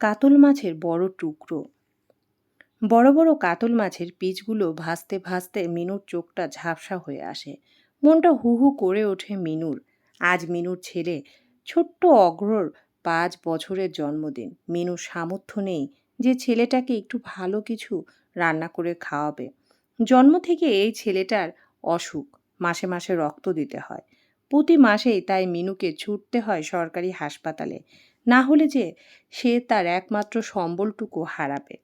কাতল মাছের বড় টুকরো। বড় বড় কাতল মাছের পিচগুলো ভাসতে ভাসতে মিনুর চোখটা ঝাপসা হয়ে আসে। মনটা হু হু করে ওঠে মিনুর। আজ মিনুর ছেলে, ছোট্ট অগ্রর পাঁচ বছরের জন্মদিন। মিনুর সামর্থ্য নেই যে ছেলেটাকে একটু ভালো কিছু রান্না করে খাওয়াবে। জন্ম থেকে এই ছেলেটার অসুখ, মাসে মাসে রক্ত দিতে হয়। প্রতি মাসেই তাই মিনুকে ছুটতে হয় সরকারি হাসপাতালে। না হলে যে সে তার একমাত্র সম্বলটুকু হারাবে।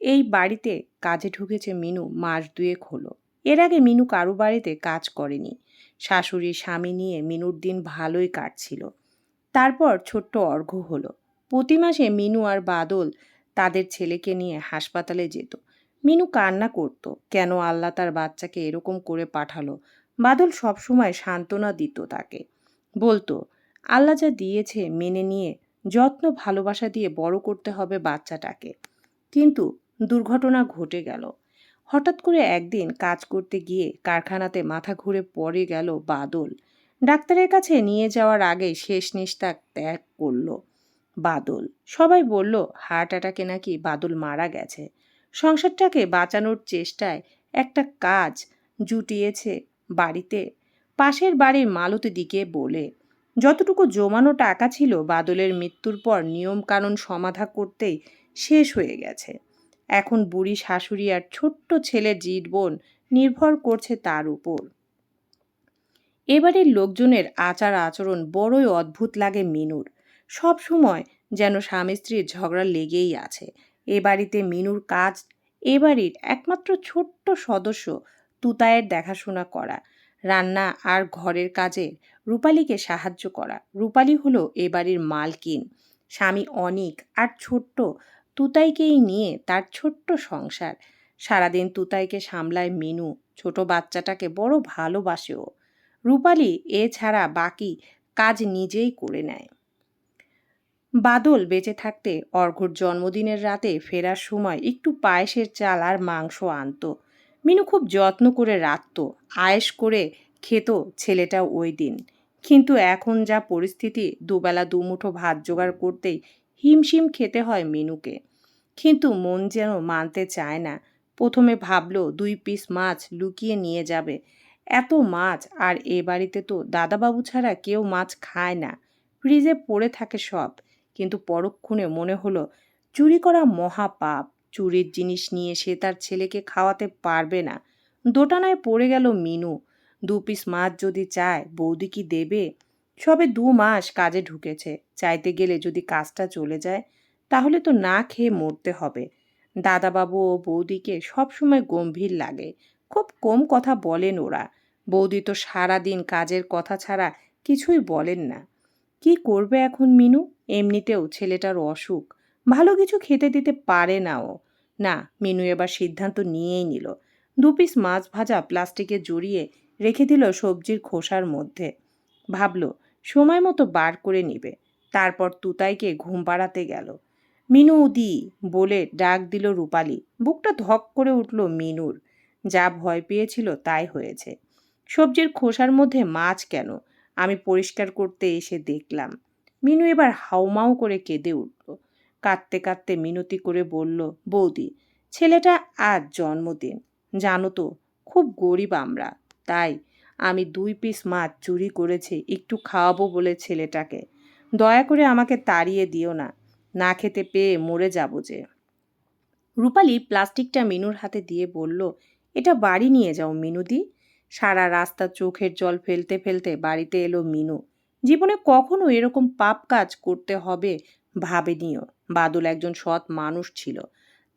এই বাড়িতে কাজে ঢুকেছে মিনু মাস দুয়েক হলো। এর আগে মিনু কারও বাড়িতে কাজ করেনি। শাশুড়ি, স্বামী নিয়ে মিনুর দিন ভালোই কাটছিল। তারপর ছোট্ট অর্ঘ্য হলো। প্রতি মাসে মিনু আর বাদল তাদের ছেলেকে নিয়ে হাসপাতালে যেত। মিনু কান্না করত, কেন আল্লাহ তার বাচ্চাকে এরকম করে পাঠালো? বাদল সবসময় সান্ত্বনা দিত তাকে। বলতো, আল্লাহ যা দিয়েছে মেনে নিয়ে যত্ন ভালোবাসা দিয়ে বড় করতে হবে বাচ্চাটাকে। কিন্তু দুর্ঘটনা ঘটে গেল। হঠাৎ করে একদিন কাজ করতে গিয়ে কারখানাতে মাথা ঘুরে পড়ে গেল বাদল। ডাক্তারের কাছে নিয়ে যাওয়ার আগে শেষ নিস্তার ত্যাগ করল বাদল। সবাই বলল, হার্ট অ্যাটাকে নাকি বাদল মারা গেছে। সংসারটাকে বাঁচানোর চেষ্টায় একটা কাজ জুটিয়েছে বাড়িতে। পাশের বাড়ির মালতী দিকে বলে যতটুকু জমানো টাকা ছিল বাদলের মৃত্যুর পর নিয়মকানুন সমাধা করতেই শেষ হয়ে গেছে। এখন বুড়ি শাশুড়ি আর ছোট্ট ছেলের জীবন নির্ভর করছে তার উপর। এবারের লোকজনের আচার আচরণ বড়ই অদ্ভুত লাগে মিনুর। সব সময় যেন স্বামী স্ত্রীর ঝগড়া লেগেই আছে। এ বাড়িতে মিনুর কাজ, এ বাড়ির একমাত্র ছোট্ট সদস্য তুতায়ের দেখাশোনা করা। রান্না আর ঘরের কাজে রূপালীকে সাহায্য করা। রূপালী হলো এ বাড়ির মালকিন। স্বামী অনিক আর ছোট্ট তুতাইকেই নিয়ে তার ছোট্ট সংসার। সারাদিন তুতাইকে সামলায় মিনু। ছোট বাচ্চাটাকে বড় ভালোবাসেও রূপালী এছাড়া বাকি কাজ নিজেই করে নেয়। বাদল বেঁচে থাকতে অর্ঘর জন্মদিনের রাতে ফেরার সময় একটু পায়েসের চাল আর মাংস আনতো। মিনু খুব যত্ন করে রাখত আয়েস করে খেত ছেলেটা ওই দিন। কিন্তু এখন যা পরিস্থিতি, দুবেলা দুমুঠো ভাত জোগাড় করতেই হিমশিম খেতে হয় মিনুকে। কিন্তু মন যেন মানতে চায় না। প্রথমে ভাবলো, দুই পিস মাছ লুকিয়ে নিয়ে যাবে। এত মাছ, আর এ বাড়িতে তো দাদাবাবু ছাড়া কেউ মাছ খায় না। ফ্রিজে পড়ে থাকে সব। কিন্তু পরক্ষণে মনে হলো, চুরি করা মহা পাপ চুরির জিনিস নিয়ে সে তার ছেলেকে খাওয়াতে পারবে না। দোটানায় পড়ে গেল মিনু। দু পিস মাছ যদি চায়, বৌদি কি দেবে? সবে দু মাস কাজে ঢুকেছে। চাইতে গেলে যদি কাজটা চলে যায়, তাহলে তো না খেয়ে মরতে হবে। দাদাবাবু ও বৌদিকে সবসময় গম্ভীর লাগে। খুব কম কথা বলেন ওরা। বৌদি তো সারাদিন কাজের কথা ছাড়া কিছুই বলেন না। কি করবে এখন মিনু? এমনিতেও ছেলেটার অসুখ। ভালো কিছু খেতে দিতে পারে না ও। না, মিনু এবার সিদ্ধান্ত নিয়েই নিল। দু পিস মাছ ভাজা প্লাস্টিকে জড়িয়ে রেখে দিল সবজির খোসার মধ্যে। ভাবল, সময় মতো বার করে নিবে। তারপর তুতাইকে ঘুম পাড়াতে গেল। মিনু দি বলে ডাক দিল রূপালি। বুকটা ধক করে উঠল মিনুর। যা ভয় পেয়েছিল তাই হয়েছে। সবজির খোসার মধ্যে মাছ কেন? আমি পরিষ্কার করতে এসে দেখলাম। মিনু এবার হাউমাউ করে কেঁদে উঠল। কাঁদতে কাঁদতে মিনতি করে বলল, বৌদি, ছেলেটা আজ জন্মদিন। জানো তো, খুব গরিব আমরা। তাই আমি দুই পিস মাছ চুরি করেছি, একটু খাওয়াবো বলে ছেলেটাকে। দয়া করে আমাকে তাড়িয়ে দিও না না খেতে পেয়ে মরে যাব যে। রূপালি প্লাস্টিকটা মিনুর হাতে দিয়ে বলল, এটা বাড়ি নিয়ে যাও মিনুদি। সারা রাস্তা চোখের জল ফেলতে ফেলতে বাড়িতে এলো মিনু। জীবনে কখনো এরকম পাপ কাজ করতে হবে ভাবেনিও। বাদল একজন সৎ মানুষ ছিল।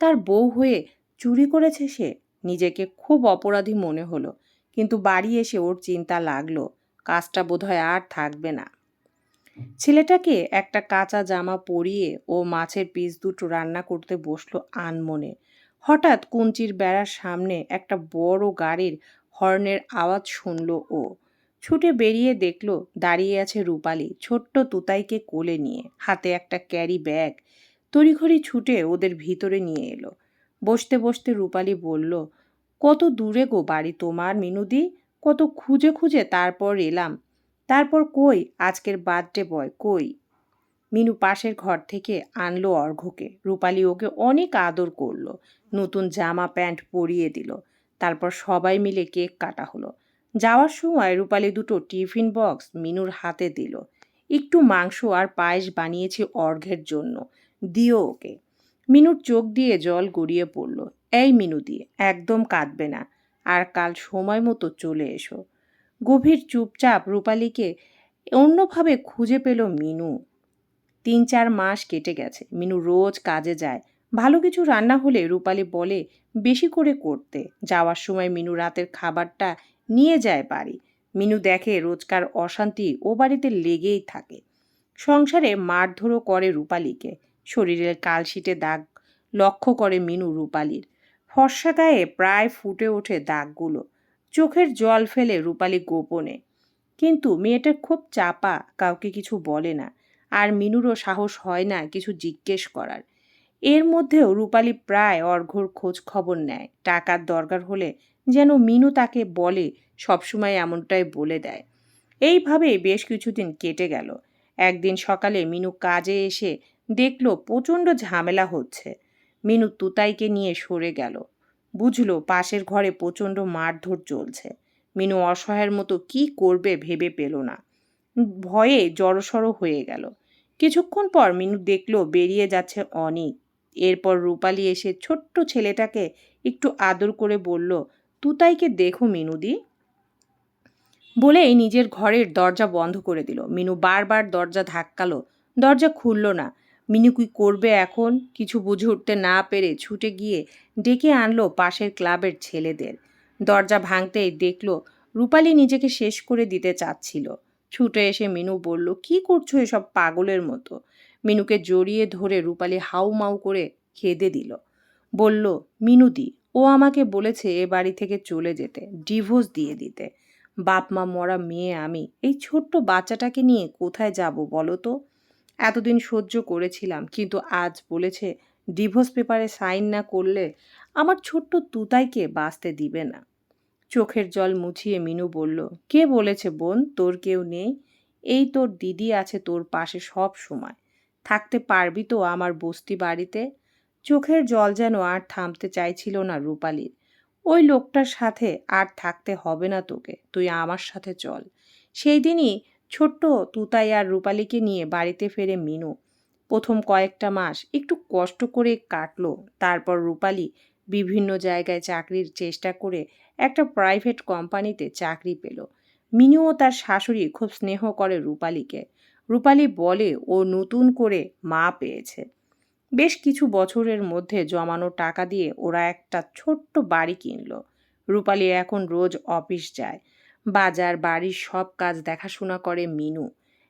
তার বউ হয়ে চুরি করেছে সে, নিজেকে খুব অপরাধী মনে হলো। কিন্তু বাড়ি এসে ওর চিন্তা লাগল। কাজটা বোধহয় আর থাকবে না। ছেলেটাকে একটা কাঁচা জামা পরিয়ে ও মাছের পিস দুটো রান্না করতে বসল আনমনে। হঠাৎ কুঞ্চির বেড়ার সামনে একটা বড় গাড়ির হর্নের আওয়াজ শুনল ও। ছুটে বেরিয়ে দেখল দাঁড়িয়ে আছে রূপালি ছোট্ট তুতাইকে কোলে নিয়ে, হাতে একটা ক্যারি ব্যাগ। তড়িঘড়ি ছুটে ওদের ভিতরে নিয়ে এলো। বসতে বসতে রূপালি বলল কত দূরে গো বাড়ি তোমার মিনুদি কত খুঁজে খুঁজে তারপর এলাম। তারপর কই? আজকের বার্থডে বয় কই? মিনু পাশের ঘর থেকে আনলো অর্ঘ্যকে। রূপালী ওকে অনেক আদর করল। নতুন জামা, প্যান্ট পরিয়ে দিল। তারপর সবাই মিলে কেক কাটা হলো। যাওয়ার সময় রূপালী দুটো টিফিন বক্স মিনুর হাতে দিল। একটু মাংস আর পায়েস বানিয়েছে অর্ঘের জন্য। দিও ওকে। মিনুর চোখ দিয়ে জল গড়িয়ে পড়ল। এই মিনু দিয়ে একদম কাঁদবে না। আর কাল সময় মতো চলে এসো। গভীর চুপচাপ রূপালীকে অন্যভাবে খুঁজে পেল মিনু। তিন চার মাস কেটে গেছে, মিনু রোজ কাজে যায়। ভালো কিছু রান্না হলে রূপালী বলে, বেশি করে করতে। যাওয়ার সময় মিনু রাতের খাবারটা নিয়ে যায় বাড়ি। মিনু দেখে রোজকার অশান্তি ও বাড়িতে লেগেই থাকে। সংসারে মারধরও করে রূপালীকে। শরীরের কালশিটে দাগ লক্ষ্য করে মিনু রূপালীর। ফর্সা গায়ে প্রায় ফুটে ওঠে দাগগুলো। চোখের জল ফেলে রূপালী গোপনে। কিন্তু মেয়েটা খুব চাপা, কাউকে কিছু বলে না। আর মিনুরও সাহস হয় না কিছু জিজ্ঞেস করার। এর মধ্যেও রূপালী প্রায় অর্ঘ্যর খোঁজ খবর নেয়। টাকার দরকার হলে যেন মিনু তাকে বলে, সবসময় এমনটাই বলে দেয়। এইভাবে বেশ কিছুদিন কেটে গেল। একদিন সকালে মিনু কাজে এসে দেখল প্রচণ্ড ঝামেলা হচ্ছে। মিনু তুতাইকে নিয়ে সরে গেল। বুঝলো পাশের ঘরে প্রচণ্ড মারধর চলছে। মিনু অসহায়ের মতো কি করবে ভেবে পেল না। ভয়ে জড়সড় হয়ে গেল। কিছুক্ষণ পর মিনু দেখল বেরিয়ে যাচ্ছে অনেক। এরপর রূপালি এসে ছোট্ট ছেলেটাকে একটু আদর করে বলল, তুতাইকে দেখো মিনুদি বলেই নিজের ঘরের দরজা বন্ধ করে দিল। মিনু বারবার দরজা ধাক্কালো। দরজা খুলল না। মিনু কি করবে এখন? কিছু বুঝে উঠতে না পেরে ছুটে গিয়ে ডেকে আনলো পাশের ক্লাবের ছেলেদের। দরজা ভাঙতেই দেখল রূপালী নিজেকে শেষ করে দিতে চাচ্ছিল। ছুটে এসে মিনু বলল, কি করছ এসব পাগলের মতো? মিনুকে জড়িয়ে ধরে রূপালি হাউ মাউ করে খেদে দিল। বলল মিনুদি ও আমাকে বলেছে এ বাড়ি থেকে চলে যেতে, ডিভোর্স দিয়ে দিতে। বাপ মা মরা মেয়ে আমি, এই ছোট্ট বাচ্চাটাকে নিয়ে কোথায় যাব বলো তো? এতদিন সহ্য করেছিলাম, কিন্তু আজ বলেছে, ডিভোর্স পেপারে সাইন না করলে আমার ছোট্ট তুতাইকে বাঁচতে দিবে না। চোখের জল মুছিয়ে মিনু বলল, কে বলেছে বোন, তোর কেউ নেই? এই তোর দিদি আছে তোর পাশে সব সময়। থাকতে পারবি তো আমার বস্তি বাড়িতে? চোখের জল যেন আর থামতে চাইছিল না রূপালীর। ওই লোকটার সাথে আর থাকতে হবে না তোকে, তুই আমার সাথে চল। সেই দিনই ছোট্ট তুতাই আর রূপালীকে নিয়ে বাড়িতে ফেরে মিনু। প্রথম কয়েকটা মাস একটু কষ্ট করে কাটলো, তারপর রূপালী বিভিন্ন জায়গায় চাকরির চেষ্টা করে একটা প্রাইভেট কোম্পানিতে চাকরি পেল। মিনু ও তার শাশুড়ি খুব স্নেহ করে রূপালীকে। রূপালী বলে ও নতুন করে মা পেয়েছে। বেশ কিছু বছরের মধ্যে জমানো টাকা দিয়ে ওরা একটা ছোট্ট বাড়ি কিনল। রূপালী এখন রোজ অফিস যায়। বাজার, বাড়ির সব কাজ দেখাশোনা করে মিনু।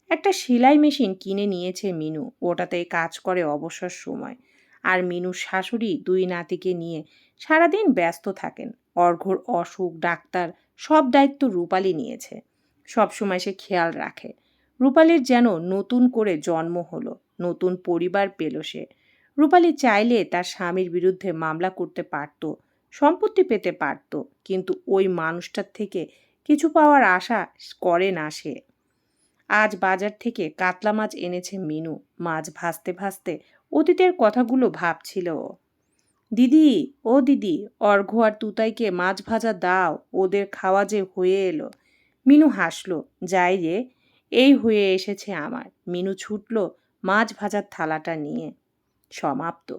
একটা সেলাই মেশিন কিনে নিয়েছে মিনু। ওটাতে কাজ করে অবসর সময়। আর মিনুর শাশুড়ি দুই নাতিকে নিয়ে সারাদিন ব্যস্ত থাকেন। অর্ঘর অসুখ, ডাক্তার, সব দায়িত্ব রূপালি নিয়েছে। সবসময় সে খেয়াল রাখে। রূপালির যেন নতুন করে জন্ম হলো, নতুন পরিবার পেল সে। রূপালি চাইলে তার স্বামীর বিরুদ্ধে মামলা করতে পারত, সম্পত্তি পেতে পারত, কিন্তু ওই মানুষটার থেকে কিছু পাওয়ার আশা করে না সে। আজ বাজার থেকে কাতলা মাছ এনেছে মিনু। মাছ ভাজতে ভাজতে অতীতের কথাগুলো ভাবছিল। দিদি, ও দিদি, অর্ঘ্য আর তুতাইকে মাছ ভাজা দাও, ওদের খাওয়া যে হয়ে এলো। মিনু হাসলো, যাই রে, এই হয়ে এসেছে আমার। মিনু ছুটল মাছ ভাজার থালাটা নিয়ে। সমাপ্ত।